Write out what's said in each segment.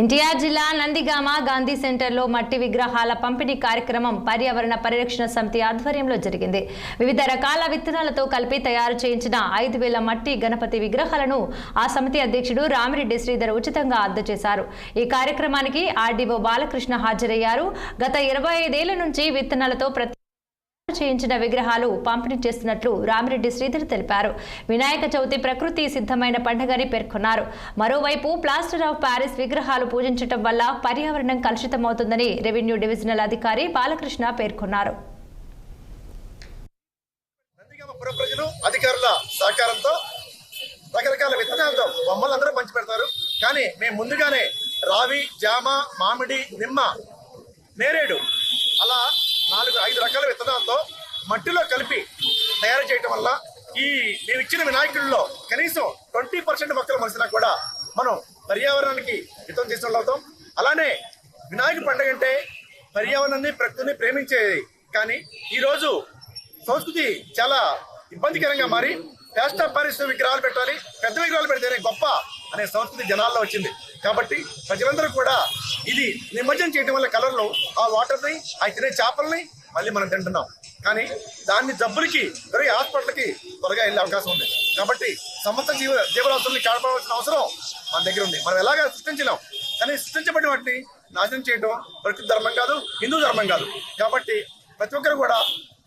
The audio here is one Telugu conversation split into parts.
ఎన్టీఆర్ జిల్లా నందిగామ గాంధీ సెంటర్లో మట్టి విగ్రహాల పంపిణీ కార్యక్రమం పర్యావరణ పరిరక్షణ సమితి ఆధ్వర్యంలో జరిగింది. వివిధ రకాల విత్తనాలతో కలిపి తయారు చేయించిన ఐదు వేల మట్టి గణపతి విగ్రహాలను ఆ సమితి అధ్యక్షుడు రామిరెడ్డి శ్రీధర్ ఉచితంగా అందజేశారు. ఈ కార్యక్రమానికి ఆర్డీఓ బాలకృష్ణ హాజరయ్యారు. గత ఇరవై ఐదేళ్ళ నుంచి విత్తనాలతో ప్రతి చేయించిన విగ్రహాలు పంపిణీ చేస్తున్నట్లు రామిరెడ్డి శ్రీధర్ తెలిపారు. వినాయక చవితి ప్రకృతి సిద్ధమైన పండుగని పేర్కొన్నారు. మరోవైపు ప్లాస్టర్ ఆఫ్ ప్యారిస్ విగ్రహాలు పూజించడం వల్ల పర్యావరణం కలుషితమవుతుందని రెవెన్యూ డివిజనల్ అధికారి బాలకృష్ణ పేర్కొన్నారు. అధికారుల సహకారంతో రకరకాల విత్తనాలతో బొమ్మలు అందరూ పంచి పెడతారు. కానీ మేము ముందుగానే రావి జామ మామిడి నిమ్మ నేరేడు అలా నాలుగు ఐదు రకాల విత్తనాలతో మట్టిలో కలిపి తయారు చేయటం వల్ల ఈ మేము ఇచ్చిన వినాయకుల్లో కనీసం ట్వంటీ పర్సెంట్ మొక్కలు మలిసినా కూడా మనం పర్యావరణానికి హితం చేసిన వాళ్ళు అవుతాం. అలానే వినాయక పండుగ అంటే పర్యావరణాన్ని ప్రకృతిని ప్రేమించేది. కానీ ఈరోజు సంస్కృతి చాలా ఇబ్బందికరంగా మారి ప్లాస్టర్ ఆఫ్ విగ్రహాలు పెట్టాలి పెద్ద విగ్రహాలు పెడితేనే గొప్ప అనే సంస్కృతి జనాల్లో వచ్చింది. కాబట్టి ప్రజలందరూ కూడా ఇది నిమజ్జనం చేయడం వల్ల కలర్లు ఆ వాటర్ని ఆ తినే చేపల్ని మళ్ళీ మనం తింటున్నాం. కానీ దాన్ని జబ్బులకి దొరికి హాస్పిటల్కి త్వరగా వెళ్ళే అవకాశం ఉంది. కాబట్టి సమస్త జీవ జీవరాశుల్ని కాపాడాల్సిన అవసరం మన దగ్గర ఉంది. మనం ఎలాగ సృష్టించలేం. కానీ సృష్టించబడిన వాటిని నాశనం చేయడం ప్రకృతి ధర్మం కాదు హిందూ ధర్మం కాదు. కాబట్టి ప్రతి ఒక్కరు కూడా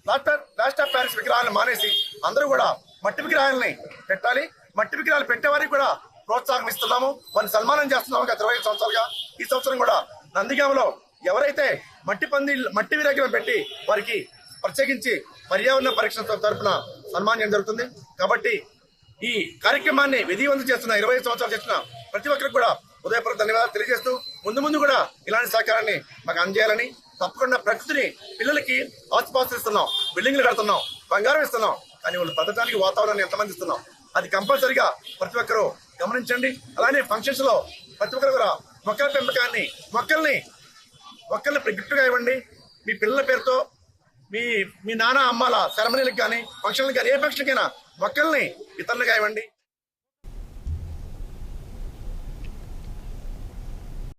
ప్లాస్టర్ ప్లాస్టర్ ఆఫ్ ప్యారిస్ విగ్రహాలను మానేసి అందరూ కూడా మట్టి విగ్రహాలని పెట్టాలి. మట్టి విగ్రహాలు పెట్టేవారికి కూడా ప్రోత్సాహం ఇస్తున్నాము వారిని సన్మానం చేస్తున్నాము గత ఇరవై సంవత్సరాలుగా. ఈ సంవత్సరం కూడా నందిగామలో ఎవరైతే మట్టి పంది మట్టి విగ్రహం పెట్టి వారికి ప్రత్యేకించి పర్యావరణ పరీక్ష తరఫున సన్మానం జరుగుతుంది. కాబట్టి ఈ కార్యక్రమాన్ని విధివంతం చేస్తున్న ఇరవై సంవత్సరాలు చేసిన ప్రతి ఒక్కరికి కూడా ఉదయపూర్వక ధన్యవాదాలు తెలియజేస్తూ ముందు ముందు కూడా ఇలాంటి సహకారాన్ని మాకు అందజేయాలని తప్పకుండా ప్రకృతిని పిల్లలకి ఆస్తిపాస్తులు ఇస్తున్నాం బిల్డింగ్లు కడుతున్నాం. బంగారం ఇస్తున్నాం. కానీ వాళ్ళు బతకడానికి వాతావరణాన్ని ఎంతమంది ఇస్తున్నాం? అది కంపల్సరిగా ప్రతి ఒక్కరూ గమనించండి. అలానే ఫంక్షన్స్లో ప్రతి ఒక్కరు కూడా మొక్కల పెంపకాన్ని మొక్కల్ని మొక్కల్ని గిఫ్ట్గా ఇవ్వండి. మీ పిల్లల పేరుతో మీ మీ నాన్న అమ్మాల సెరమనీలకు కానీ ఫంక్షన్లకు కానీ ఏ ఫంక్షన్కైనా మొక్కల్ని ఇతరులుగా ఇవ్వండి.